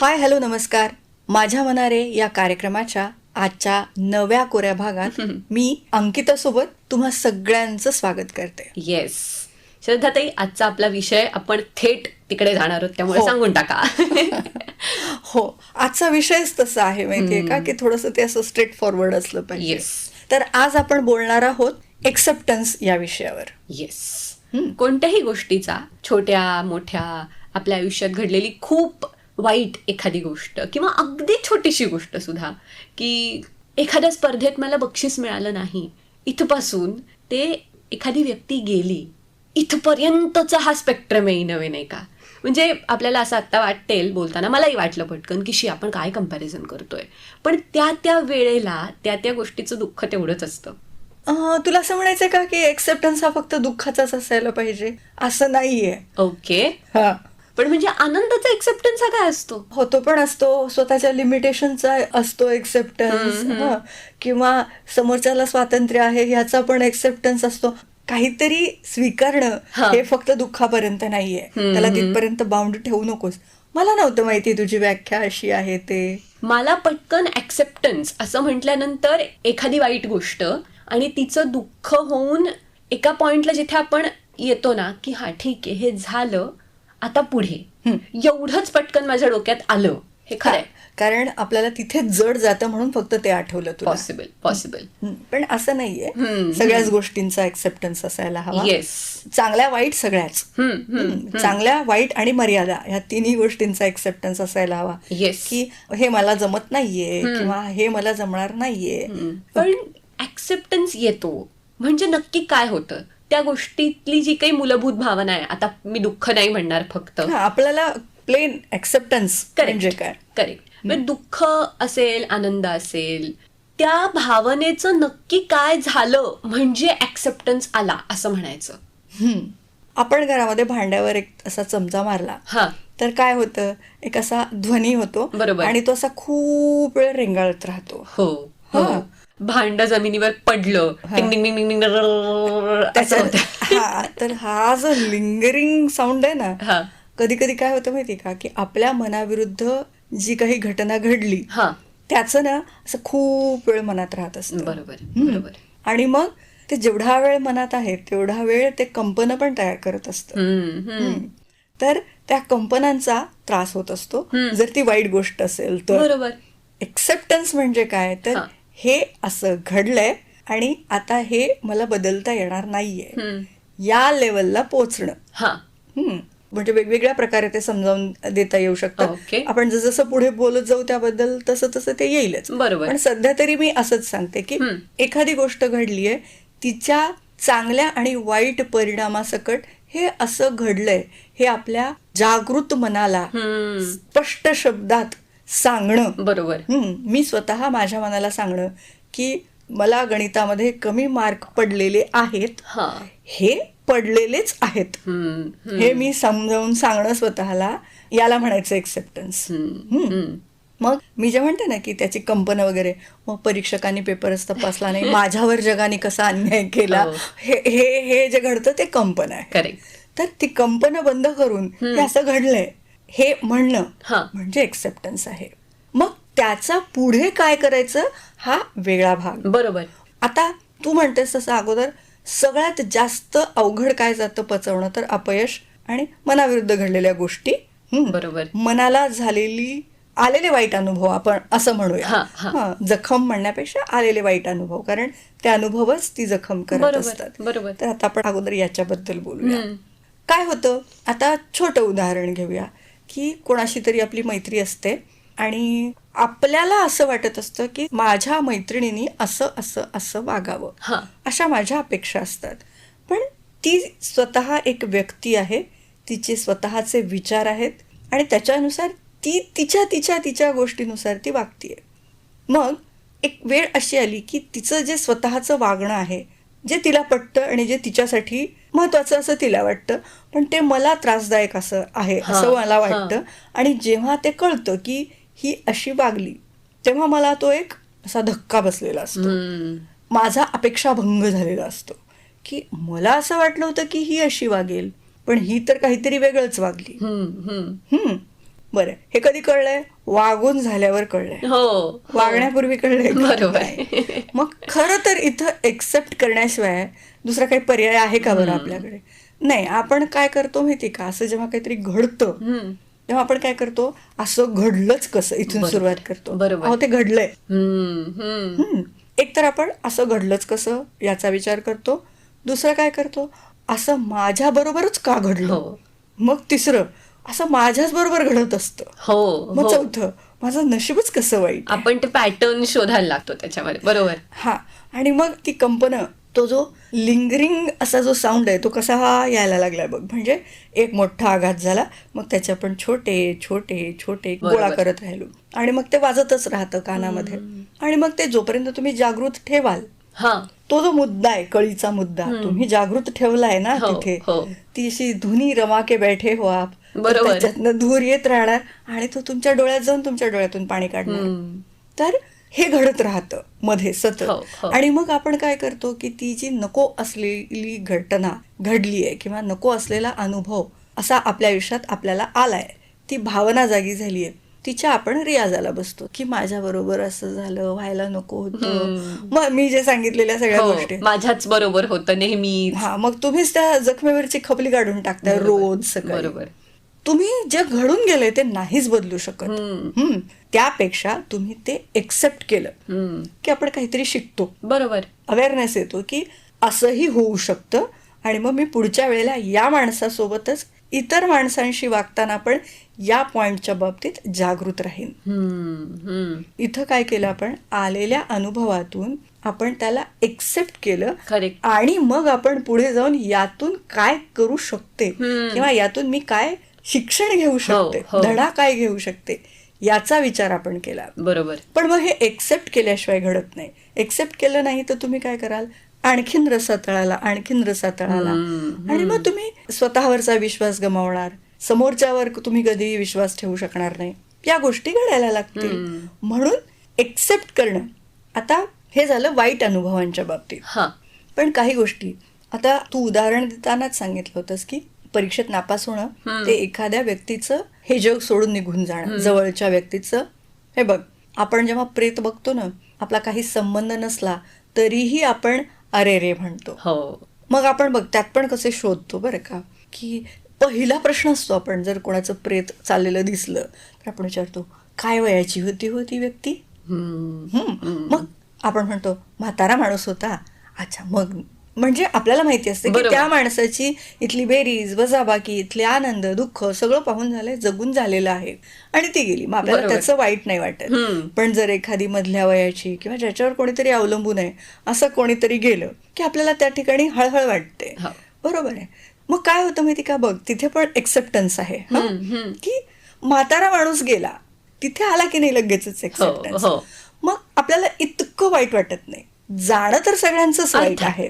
Hi hello नमस्कार. माझ्या मनारे या कार्यक्रमाच्या आजच्या नव्या कोऱ्या भागात मी अंकिता सोबत तुम्हा सगळ्यांचं स्वागत करते. येस श्रद्धाताई आजचा आपला विषय आपण थेट तिकडे जाणार आहोत त्यामुळे हो. सांगून टाका. हो. आजचा विषयच तसा आहे माहितीये का की थोडस ते असं स्ट्रेट फॉरवर्ड असलं पाहिजे. Yes. तर आज आपण बोलणार आहोत एक्सेप्टन्स या विषयावर. येस. कोणत्याही गोष्टीचा छोट्या मोठ्या आपल्या आयुष्यात घडलेली खूप वाईट एखादी गोष्ट किंवा अगदी छोटीशी गोष्ट सुद्धा की एखाद्या स्पर्धेत मला बक्षीस मिळालं नाही इथपासून ते एखादी व्यक्ती गेली इथपर्यंतचा हा स्पेक्ट्रम आहे नवे नाही का? म्हणजे आपल्याला असं आत्ता वाटेल बोलताना मलाही वाटलं पटकन की शी आपण काय कंपॅरिझन करतोय? पण त्या त्या वेळेला त्या त्या गोष्टीचं दुःख तेवढंच असतं. तुला असं म्हणायचंय का की एक्सेप्टन्स हा फक्त दुःखाचाच असायला पाहिजे? असं नाहीये. ओके. हा. पण म्हणजे आनंदाचा एक्सेप्टन्स हा काय असतो? हो तो पण असतो. स्वतःच्या लिमिटेशनचा असतो एक्सेप्टन्स किंवा समोरच्याला स्वातंत्र्य आहे ह्याचा पण एक्सेप्टन्स असतो. काहीतरी स्वीकारणं हा. हे फक्त दुःखापर्यंत नाहीये. त्याला तिथपर्यंत बाउंड ठेवू नकोस. मला नव्हतं माहिती तुझी व्याख्या अशी आहे ते. मला पटकन ऍक्सेप्टन्स असं म्हटल्यानंतर एखादी वाईट गोष्ट आणि तिचं दुःख होऊन एका पॉइंटला जिथे आपण येतो ना की हा ठीक आहे हे झालं. आता पुढे. एवढंच पटकन माझ्या डोक्यात आलं. हे खरंय कारण आपल्याला तिथे जड जातं म्हणून फक्त ते आठवलं तुला. पॉसिबल पॉसिबल पण असं नाहीये. सगळ्याच गोष्टींचा एक्सेप्टन्स असायला हवा. येस चांगल्या वाईट सगळ्याच. चांगल्या वाईट आणि मर्यादा ह्या तिन्ही गोष्टींचा एक्सेप्टन्स असायला हवा. येस की हे मला जमत नाहीये किंवा हे मला जमणार नाहीये. पण ऍक्सेप्टन्स येतो. म्हणजे नक्की काय होतं? त्या गोष्टीतली जी काही मूलभूत भावना आहे आता मी दुःख नाही म्हणणार फक्त. आपल्याला प्लेन एक्सेप्टन्स म्हणजे काय? करेक्ट म्हणजे दुःख असेल आनंद असेल त्या भावनेचं नक्की काय झालं म्हणजे ऍक्सेप्टन्स आला असं म्हणायचं. आपण घरामध्ये भांड्यावर एक असा चमचा मारला हा. तर काय होतं? एक असा ध्वनी होतो बरोबर. आणि तो असा खूप वेळ रेंगाळत राहतो. हो. हा. भांड जमिनीवर पडलं. हा तर हा जो लिंगरिंग साऊंड आहे ना हा कधी कधी काय होतं माहिती का की आपल्या मनाविरुद्ध जी काही घटना घडली हा त्याचं ना असं खूप वेळ मनात राहत असतं बरोबर आणि मग ते जेवढा वेळ मनात आहे तेवढा वेळ ते कंपन पण तयार करत असतं. तर त्या कंपनांचा त्रास होत असतो जर ती वाईट गोष्ट असेल तर बरोबर एक्सेप्टन्स म्हणजे काय तर हा. असं घडलंय आणि आता हे मला बदलता येणार नाहीये. या लेवलला पोचणं. म्हणजे वेगवेगळ्या प्रकारे ते समजावून देता येऊ शकतं. आपण जसं पुढे बोलत जाऊ त्याबद्दल तसं तसं ते येईलच बरोबर. पण सध्या तरी मी असंच सांगते की. एखादी गोष्ट घडलीये तिच्या चांगल्या आणि वाईट परिणामासकट हे असं घडलंय हे आपल्या जागृत मनाला. स्पष्ट शब्दात सांगणं. बरोबर. मी स्वतः माझ्या मनाला सांगणं की मला गणितामध्ये कमी मार्क पडलेले आहेत. हा. हे पडलेलेच आहेत. हे मी समजावून सांगणं स्वतःला याला म्हणायचं एक्सेप्टन्स. मग मी जे म्हणते ना की त्याची कंपन वगैरे मग परीक्षकांनी पेपरच तपासला नाही माझ्यावर जगाने कसा अन्याय केला हो. हे हे हे जे घडतं ते कंपन आहे. तर ती कंपन बंद करून हे असं घडलंय. हे म्हणणं हा. म्हणजे एक्सेप्टन्स आहे. मग त्याचा पुढे काय करायचं? हा वेगळा भाग. बरोबर. आता तू म्हणतेस तसं अगोदर सगळ्यात जास्त अवघड काय जातं पचवणं? तर अपयश आणि मनाविरुद्ध घडलेल्या गोष्टी. बरोबर. मनाला झालेली आलेले वाईट अनुभव आपण असं म्हणूया. जखम म्हणण्यापेक्षा आलेले वाईट अनुभव. कारण ते अनुभवच ती जखम करत असतात. बरोबर. तर आता आपण अगोदर याच्याबद्दल बोलूया. काय होतं? आता छोटं उदाहरण घेऊया. की कोणाशी तरी आपली मैत्री असते. आणि आपल्याला असं वाटत असतं की माझ्या मैत्रिणीने असं असं असं वागावं. हा. अशा माझ्या अपेक्षा असतात. पण ती स्वतः एक व्यक्ती आहे. तिचे स्वतःचे विचार आहेत. आणि त्याच्यानुसार ती तिच्या तिच्या तिच्या गोष्टीनुसार ती वागतीये. मग एक वेळ अशी आली की तिचं जे स्वतःचं वागणं आहे जे तिला पटतं आणि जे तिच्यासाठी महत्वाचं असं तिला वाटतं. पण ते मला त्रासदायक असं आहे असं मला. वाटतं. आणि जेव्हा ते कळतं की ही अशी वागली तेव्हा मला तो एक असा धक्का बसलेला असतो. माझा अपेक्षाभंग झालेला असतो. की मला असं वाटलं होतं की ही अशी वागेल पण ही तर काहीतरी वेगळंच वागली. बरं. हे कधी कळलंय? वागून झाल्यावर कळलंय. हो वागण्यापूर्वी कळलंय? बरोबर. मग खरं तर इथं एक्सेप्ट करण्याशिवाय दुसरा काही पर्याय आहे का बरं आपल्याकडे? नाही. आपण काय करतो माहिती का? असं जेव्हा काहीतरी घडतं. तेव्हा आपण काय करतो? असं घडलंच कसं? इथून. सुरुवात करतो. बरोबर. ते घडलंय. एक तर आपण असं घडलंच कसं? याचा विचार करतो. दुसरं काय करतो? असं माझ्या बरोबरच का घडलं? हो. मग तिसरं असं माझ्याच बरोबर घडत असतं. हो मग हो. चौथं माझं नशीबच कसं वाईट. आपण ते पॅटर्न शोधायला लागतो त्याच्यामध्ये बरोबर. हा आणि मग ती कंपनं तो जो लिंगरिंग असा जो साऊंड आहे तो कसा हा यायला लागलाय बघ. म्हणजे एक मोठा आघात झाला मग त्याचे आपण छोटे छोटे छोटे गोळा. करत राहिलो. आणि मग ते वाजतच राहतं कानामध्ये. आणि मग ते जोपर्यंत तुम्ही जागृत ठेवाल हा. तो जो मुद्दा आहे कळीचा मुद्दा तुम्ही जागृत ठेवलाय ना हो, तिथे हो. ती अशी धुनी रमा के बैठे हो आप. बरोबर. त्याच्यातनं धूर येत राहणार आणि तो तुमच्या डोळ्यात जाऊन तुमच्या डोळ्यातून पाणी काढणार. तर हे घडत राहतं मध्ये सतत हो, हो. आणि मग आपण काय करतो की ती जी नको असलेली घटना घडली आहे किंवा नको असलेला अनुभव असा आपल्या आयुष्यात आपल्याला आलाय ती भावना जागी झाली आहे तिच्या आपण रियाजाला बसतो की माझ्या बरोबर असं झालं व्हायला नको होतं. मग मी जे सांगितलेल्या सगळ्या हो गोष्टी माझ्याच बरोबर होतं नेहमी हा मग तुम्हीच त्या जखमेवरची खपली काढून टाकताय रोज बरोबर तुम्ही जे घडून गेले ते नाहीच बदलू शकत. त्यापेक्षा तुम्ही ते एक्सेप्ट केलं. की आपण काहीतरी शिकतो बरोबर अवेअरनेस येतो की असंही होऊ शकतं आणि मग मी पुढच्या वेळेला या माणसासोबतच इतर माणसांशी वागताना पण या पॉइंटच्या बाबतीत जागृत राहीन. इथं काय केलं आपण आलेल्या अनुभवातून आपण त्याला एक्सेप्ट केलं. आणि मग आपण पुढे जाऊन यातून काय करू शकते. किंवा यातून मी काय शिक्षण घेऊ शकते हो. धडा काय घेऊ शकते याचा विचार आपण केला. बरोबर. पण मग हे एक्सेप्ट केल्याशिवाय घडत नाही. एक्सेप्ट केलं नाही तर तुम्ही काय कराल? आणखीन रसातळाला आणखीन रसातळाला आणि मग तुम्ही स्वतःवरचा विश्वास गमावणार समोरच्यावर तुम्ही कधीही विश्वास ठेवू शकणार नाही. या गोष्टी घडायला लागतील. म्हणून एक्सेप्ट करणं आता हे झालं वाईट अनुभवांच्या बाबतीत. हा. पण काही गोष्टी आता तू उदाहरण देतानाच सांगितलं होतंस की परीक्षेत नापास होणं. ते एखाद्या व्यक्तीचं हे जग सोडून निघून जाणं. जवळच्या व्यक्तीचं. हे बघ आपण जेव्हा प्रेत बघतो ना आपला काही संबंध नसला तरीही आपण अरे रे म्हणतो. हो. मग आपण बघ त्यात पण कसे शोधतो बरं का? की पहिला प्रश्न असतो आपण जर कोणाचं प्रेत चाललेलं दिसलं तर आपण विचारतो काय वयाची होती हो ती व्यक्ती. मग आपण म्हणतो म्हातारा माणूस होता. अच्छा मग म्हणजे आपल्याला माहिती असते की. त्या माणसाची इथली बेरीज वजाबाकी इथले आनंद दुःख सगळं पाहून झालंय जगून झालेलं आहे आणि ती गेली मग आपल्याला. त्याचं वाईट नाही वाटत. पण जर एखादी मधल्या वयाची किंवा ज्याच्यावर कोणीतरी अवलंबून आहे असं कोणीतरी गेलं की आपल्याला त्या ठिकाणी हळहळ वाटते हो. बरोबर आहे मग काय होतं माहिती का बघ तिथे पण एक्सेप्टन्स आहे हं? की म्हातारा माणूस गेला तिथे आला की नाही लगेचच एक्सेप्टन्स हो. मग आपल्याला इतकं वाईट वाटत नाही जाणं तर सगळ्यांचंच वाईट आहे.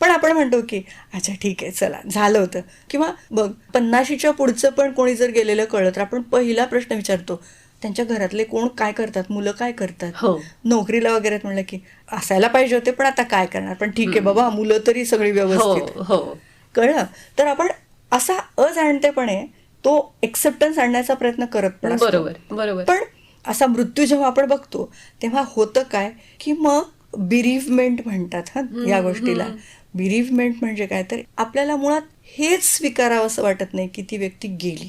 पण आपण म्हणतो की अच्छा ठीक आहे चला झालं होतं. किंवा बघ पन्नाशीच्या पुढचं पण कोणी जर गेलेलं कळलं तर आपण पहिला प्रश्न विचारतो त्यांच्या घरातले कोण काय करतात? मुलं काय करतात? हो. नोकरीला वगैरे म्हणलं की असायला पाहिजे होते पण आता काय करणार? पण ठीक आहे बाबा मुलं तरी सगळी व्यवस्थित. हो. हो कळलं? तर आपण असा अजाणतेपणे तो एक्सेप्टन्स आणण्याचा प्रयत्न करत पण. बरोबर बरोबर. पण असा मृत्यू जेव्हा आपण बघतो तेव्हा होतं काय? की मग बिरिव्हमेंट म्हणतात हा या गोष्टीला. बिरिव्हमेंट म्हणजे काय? तर आपल्याला मुळात हेच स्वीकारावं असं वाटत नाही की ती व्यक्ती गेली.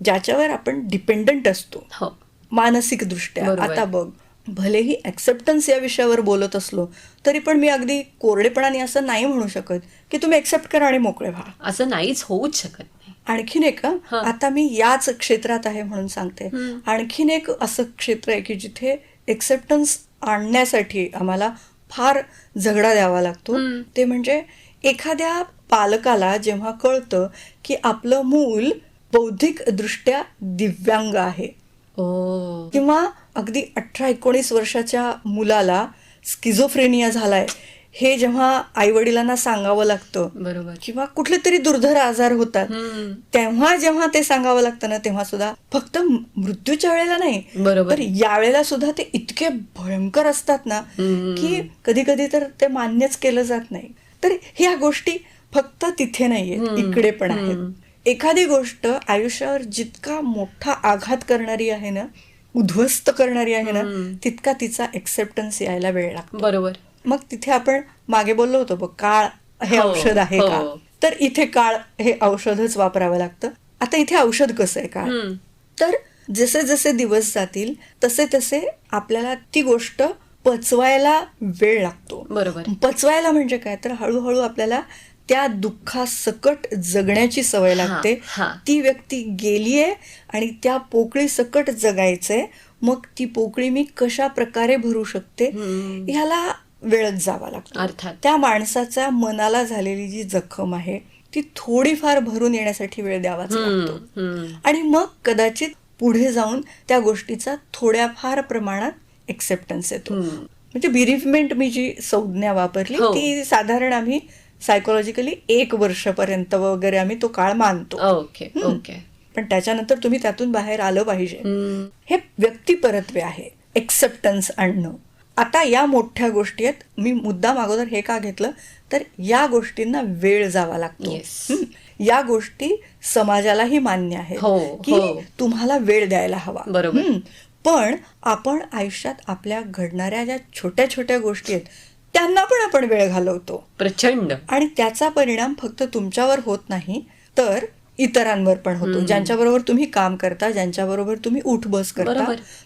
ज्याच्यावर आपण डिपेंडंट असतो. हो. मानसिक दृष्ट्या. बरोबर. आता बघ भलेही ऍक्सेप्टन्स या विषयावर बोलत असलो तरी पण मी अगदी कोरडेपणाने असं नाही म्हणू शकत की तुम्ही एक्सेप्ट करा आणि मोकळे व्हा. असं नाहीच होऊच शकत नाही. आणखीन एक. आता मी याच क्षेत्रात आहे म्हणून सांगते. आणखीन एक असं क्षेत्र आहे की जिथे एक्सेप्टन्स आणण्यासाठी आम्हाला फार झगडा द्यावा लागतो. ते म्हणजे एखाद्या पालकाला जेव्हा कळतं की आपलं मूल बौद्धिक दृष्ट्या दिव्यांग आहे. किंवा अगदी अठरा एकोणीस वर्षाच्या मुलाला स्किझोफ्रेनिया झालाय. हे जेव्हा आई वडिलांना सांगावं लागतं बरोबर किंवा कुठले तरी दुर्धर आजार होतात. तेव्हा जेव्हा ते सांगावं लागतं ना तेव्हा सुद्धा फक्त मृत्यूच्या वेळेला नाही बरोबर. यावेळेला सुद्धा ते इतके भयंकर असतात ना. की कधी कधी तर ते मान्यच केलं जात नाही तर ह्या गोष्टी फक्त तिथे नाहीयेत. इकडे पण आहेत. एखादी गोष्ट आयुष्यावर जितका मोठा आघात करणारी आहे ना उद्ध्वस्त करणारी आहे ना तितका तिचा एक्सेप्टन्स यायला वेळ लागतो बरोबर मग तिथे आपण मागे बोललो होतो बघ काळ हे हो, औषध आहे हो. का तर इथे काळ हे औषधच वापरावं लागतं. आता इथे औषध कसं आहे काळ. तर जसे जसे दिवस जातील तसे तसे आपल्याला ती गोष्ट पचवायला वेळ लागतो. बरोबर. पचवायला म्हणजे काय? तर हळूहळू आपल्याला त्या दुःखासकट जगण्याची सवय लागते. हा, हा. ती व्यक्ती गेलीये आणि त्या पोकळी सकट जगायचंय. मग ती पोकळी मी कशा प्रकारे भरू शकते. ह्याला वेळच जावा लागतो अर्थात. त्या माणसाच्या मनाला झालेली जी जखम आहे ती थोडीफार भरून येण्यासाठी वेळ द्यावाच लागतो. आणि मग कदाचित पुढे जाऊन त्या गोष्टीचा थोड्याफार प्रमाणात एक्सेप्टन्स येतो. म्हणजे बिरिफमेंट मी जी संज्ञा वापरली हो. ती साधारण आम्ही सायकोलॉजिकली एक वर्षपर्यंत वगैरे आम्ही तो काळ मानतो ओके. ओके पण त्याच्यानंतर तुम्ही त्यातून बाहेर आलं पाहिजे. हे व्यक्तिपरत्वे आहे एक्सेप्टन्स आणणं आता या मोठ्या गोष्टी आहेत. मी मुद्दाम अगोदर हे का घेतलं? तर या गोष्टींना वेळ जावा लागतो. Yes. या गोष्टी समाजालाही मान्य आहे हो, की हो. तुम्हाला वेळ द्यायला हवा. बरोबर. पण आपण आयुष्यात आपल्या घडणाऱ्या ज्या छोट्या छोट्या गोष्टी आहेत त्यांना पण आपण वेळ घालवतो. प्रचंड. आणि त्याचा परिणाम फक्त तुमच्यावर होत नाही तर इतरांवर पण होतो. ज्यांच्याबरोबर तुम्ही काम करता ज्यांच्याबरोबर तुम्ही उठ बस करता.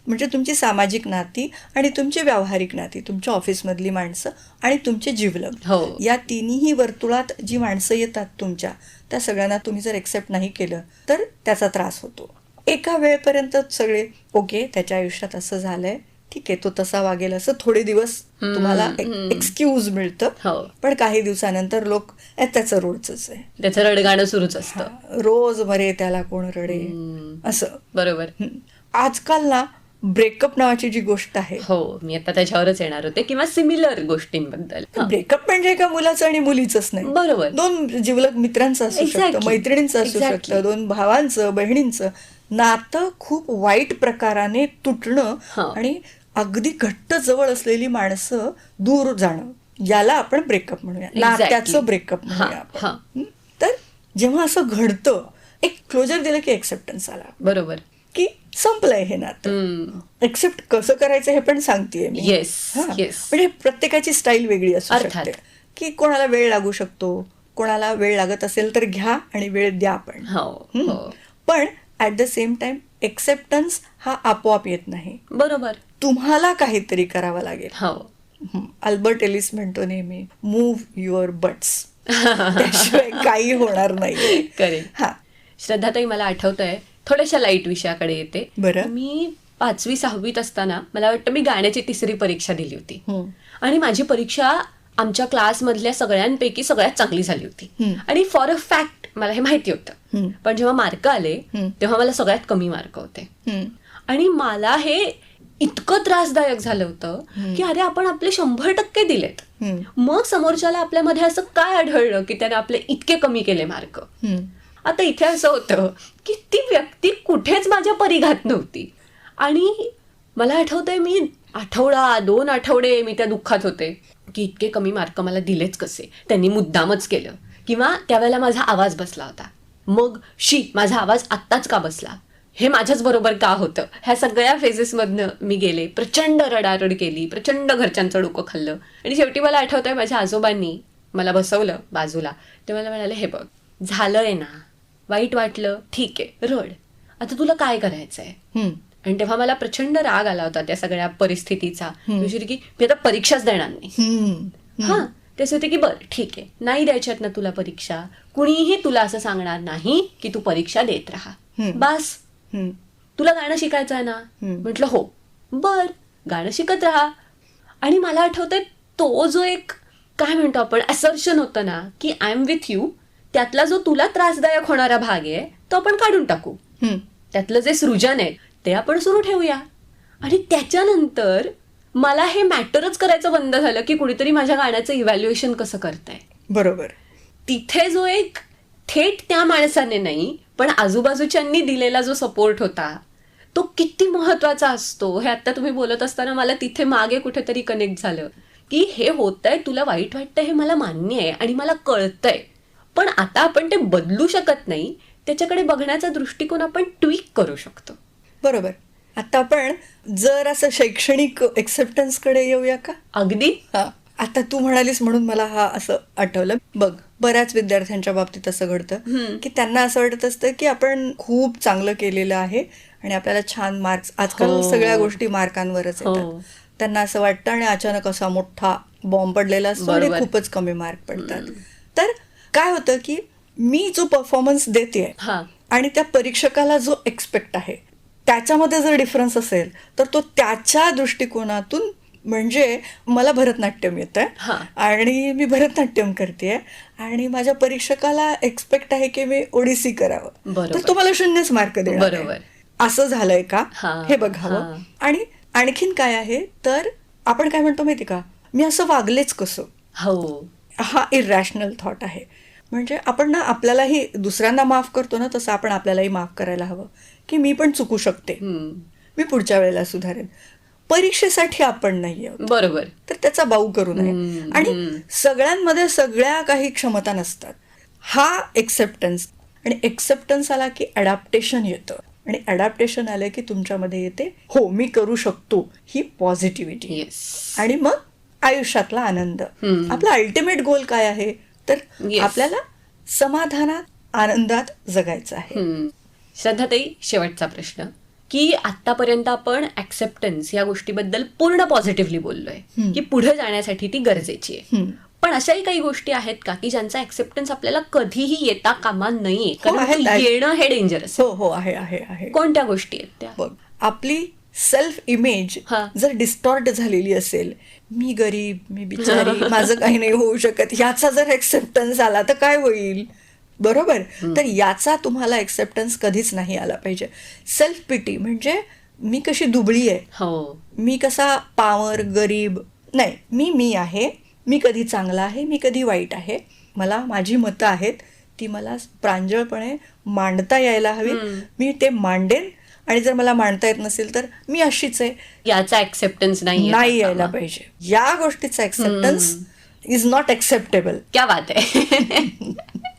म्हणजे तुमची सामाजिक नाती आणि तुमची व्यावहारिक नाती तुमच्या ऑफिसमधली माणसं आणि तुमचे जीवलग. हो. या तिन्ही वर्तुळात जी माणसं येतात तुमच्या त्या सगळ्यांना तुम्ही जर एक्सेप्ट नाही केलं तर त्याचा त्रास होतो. एका वेळपर्यंत सगळे ओके त्याच्या आयुष्यात असं झालंय. ठीक आहे तो तसा वागेल असं थोडे दिवस तुम्हाला एक्सक्यूज मिळतं हो. पण काही दिवसानंतर लोक "ए, त्याचं रोजच आहे त्याचं रडगाणं सुरूच असतं रोज मरे त्याला कोण रडे. असं बरोबर. आजकाल ना ब्रेकअप नावाची जी गोष्ट आहे हो मी आता त्याच्यावरच येणार होते किंवा सिमिलर गोष्टींबद्दल. ब्रेकअप म्हणजे का मुलाचं आणि मुलीचंच नाही बरोबर. दोन जिवलग मित्रांचं असू शकतं. मैत्रिणींचं असू. शकतं दोन भावांचं बहिणींचं नातं खूप वाईट प्रकाराने तुटणं. आणि अगदी घट्ट जवळ असलेली माणसं दूर जाणं याला आपण ब्रेकअप म्हणूया. नात्याचं ब्रेकअप म्हणूया आपण? तर जेव्हा असं घडतं एक क्लोजर दिलं की एक्सेप्टन्स आला बरोबर की संपलंय हे नातं. एक्सेप्ट कसं करायचं हे पण सांगतेय मी हा. म्हणजे प्रत्येकाची स्टाईल वेगळी असू. शकते की कोणाला वेळ लागू शकतो कोणाला वेळ लागत असेल तर घ्या आणि वेळ द्या पण हो. हो पण at the same time acceptance हा आपोआप येत नाही. बरोबर. तुम्हाला काहीतरी करावं लागेल. हो. अल्बर्ट एलिस म्हणतो नेहमी मूव्ह युअर बट्स त्याशिवाय काही होणार नाही करेल हा. श्रद्धाताई मला आठवतंय थोड्याशा लाइट विषयाकडे येते. बरं. मी पाचवी सहावीत असताना मला वाटतं मी गाण्याची तिसरी परीक्षा दिली होती. आणि माझी परीक्षा आमच्या क्लासमधल्या सगळ्यांपैकी सगळ्यात चांगली झाली होती. आणि फॉर अ फॅक्ट मला हे माहिती होतं. पण जेव्हा मार्क आले. तेव्हा मला सगळ्यात कमी मार्क होते. आणि मला हे इतकं त्रासदायक झालं होतं की अरे आपण आपले शंभर टक्के दिलेत. मग समोरच्याला आपल्यामध्ये असं काय आढळलं की त्याने आपले इतके कमी केले मार्क. आता इथे असं होतं की ती व्यक्ती कुठेच माझ्या परिघात नव्हती आणि मला आठवतंय मी आठवडा दोन आठवडे मी त्या दुःखात होते की इतके कमी मार्क मला दिलेच कसे त्यांनी मुद्दामच केलं किंवा त्यावेळेला माझा आवाज बसला होता. मग शी माझा आवाज आत्ताच का बसला? हे माझ्याच बरोबर का होतं? ह्या सगळ्या फेजेसमधनं मी गेले. प्रचंड रडारड केली प्रचंड घरच्यांचं डोकं खाल्लं. आणि शेवटी मला आठवतंय माझ्या आजोबांनी मला बसवलं बाजूला. ते मला म्हणाले हे बघ झालंय ना. वाईट वाटलं ठीक आहे रड. आता तुला काय करायचंय? हम्म. आणि तेव्हा मला प्रचंड राग आला होता त्या सगळ्या परिस्थितीचा. विचार की मी आता परीक्षाच देणार नाही. हम्म. हा त्याचे होते की बरं ठीक आहे. नाही द्यायच्यात ना तुला परीक्षा. कुणीही तुला असं सांगणार नाही की तू परीक्षा देत राहा. बस. तुला गाणं शिकायचं आहे ना. म्हटलं हो. बर गाणं शिकत राहा. आणि मला आठवतंय तो जो एक काय म्हणतो आपण असर्शन होतं ना की आय एम विथ यू त्यातला जो तुला त्रासदायक होणारा भाग आहे तो आपण काढून टाकू. त्यातलं जे सृजन आहे ते आपण सुरू ठेवूया. आणि त्याच्यानंतर मला हे मॅटरच करायचं बंद झालं की कुणीतरी माझ्या गाण्याचं इव्हॅल्युएशन कसं करतंय. बरोबर. तिथे जो एक थेट त्या माणसाने नाही पण आजूबाजूच्यांनी दिलेला जो सपोर्ट होता तो किती महत्त्वाचा असतो. हे आता तुम्ही बोलत असताना मला तिथे मागे कुठेतरी कनेक्ट झालं की हे होतंय तुला वाईट वाटतंय हे मला मान्य आहे आणि मला कळतंय. पण आता आपण ते बदलू शकत नाही त्याच्याकडे बघण्याचा दृष्टिकोन आपण ट्विक करू शकतो. बरोबर. आता आपण जर असं शैक्षणिक एक्सेप्टन्सकडे येऊया का अगदी हा आता तू म्हणालीस म्हणून मला हा असं आठवलं बघ बऱ्याच विद्यार्थ्यांच्या बाबतीत असं घडतं. की त्यांना असं वाटत असतं की आपण खूप चांगलं केलेलं आहे आणि आपल्याला छान मार्क्स आजकाल हो. सगळ्या गोष्टी मार्कांवरच हो. येतात त्यांना असं वाटतं आणि अचानक असा मोठा बॉम्ब पडलेला असतो आणि. खूपच कमी मार्क पडतात तर काय होतं की मी जो परफॉर्मन्स देते हा आणि त्या परीक्षकाला जो एक्सपेक्ट आहे त्याच्यामध्ये जर डिफरन्स असेल तर तो त्याच्या दृष्टिकोनातून म्हणजे मला भरतनाट्यम येतं हा. आणि मी भरतनाट्यम करते आणि माझ्या परीक्षकाला एक्सपेक्ट आहे की मी ओडिसी करावं. तर तो मला शून्यच मार्क देणार आहे. असं झालंय का? हा, बघावं. आणि आणखीन काय आहे? तर आपण काय म्हणतो माहिती का? मी असं वागलेच कसं? हो. हा इरॅशनल थॉट आहे. म्हणजे आपण ना आपल्यालाही दुसऱ्यांना माफ करतो ना तसं आपण आपल्यालाही माफ करायला हवं. की मी पण चुकू शकते. मी पुढच्या वेळेला सुधारेन. परीक्षेसाठी आपण नाही आहोत. बरोबर. तर त्याचा बाऊ करू नये. आणि. सगळ्यांमध्ये सगळ्या काही क्षमता नसतात. हा एक्सेप्टन्स आणि एक्सेप्टन्स आला की अडॅप्टेशन येतं. आणि अडॅप्टेशन आलं की तुमच्यामध्ये येते हो मी करू शकतो. ही पॉझिटिव्हिटी आणि मग आयुष्यातला आनंद. आपला अल्टिमेट गोल काय आहे? तर. आपल्याला समाधानात आनंदात जगायचं आहे. श्रद्धाताई शेवटचा प्रश्न की आतापर्यंत आपण ऍक्सेप्टन्स या गोष्टीबद्दल पूर्ण पॉझिटिव्हली बोललोय. की पुढे जाण्यासाठी ती गरजेची आहे. पण अशाही काही गोष्टी आहेत का की ज्यांचा ऍक्सेप्टन्स आपल्याला कधीही येता कामा नाहीये कारण तो आहेत. येणं हे डेंजरस हो हो आहे आहे आहे कोणत्या गोष्टी आहेत त्या आपली सेल्फ इमेज हा. जर डिस्टॉर्ट झालेली असेल मी गरीब मी बिचारी माझं काही नाही होऊ शकत याचा जर एक्सेप्टन्स आला तर काय होईल बरोबर? तर याचा तुम्हाला एक्सेप्टन्स कधीच नाही आला पाहिजे. सेल्फ पिटी म्हणजे मी कशी दुबळी आहे? हो. मी कसा पावर गरीब? नाही मी मी आहे. मी कधी चांगला आहे मी कधी वाईट आहे. मला माझी मतं आहेत ती मला प्रांजळपणे मांडता यायला हवी मी ते मांडेन आणि जर मला मांडता येत नसेल तर मी अशीच आहे. याचा ऍक्सेप्टन्स नाही नाही यायला. पाहिजे. या गोष्टीचा एक्सेप्टन्स इज नॉट एक्सेप्टेबल क्या बात आहे.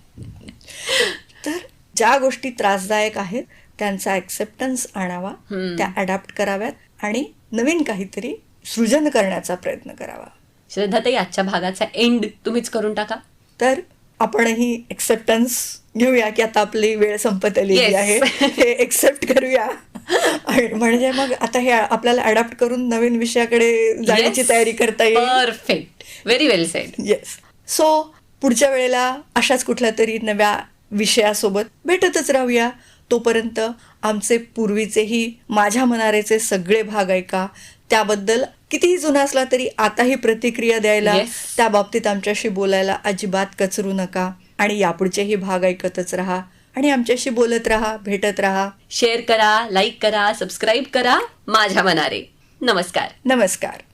तर ज्या गोष्टी त्रासदायक आहेत त्यांचा ऍक्सेप्टन्स आणावा. त्या अडॅप्ट कराव्यात आणि नवीन काहीतरी सृजन करण्याचा प्रयत्न करावा. श्रद्धाताई आजच्या भागाचा एंड तुम्हीच करून टाका. तर आपणही एक्सेप्टन्स घेऊया की आता आपली वेळ संपत आलेली. आहे. हे एक्सेप्ट करूया. म्हणजे मग आता हे आपल्याला अडॅप्ट करून नवीन विषयाकडे जाण्याची तयारी करता येईल. Perfect very well said yes so पुढच्या वेळेला अशाच कुठल्या तरी नव्या विषयासोबत भेटतच राहूया. तोपर्यंत आमचे पूर्वीचेही माझ्या मनारेचे सगळे भाग ऐका. त्याबद्दल कितीही जुना असला तरी आताही प्रतिक्रिया द्यायला Yes. त्या बाबतीत आमच्याशी बोलायला अजिबात कचरू नका. आणि यापुढचेही भाग ऐकतच राहा. आणि आमच्याशी बोलत राहा भेटत राहा. शेअर करा लाईक करा सबस्क्राईब करा माझ्या मनारे. नमस्कार. नमस्कार.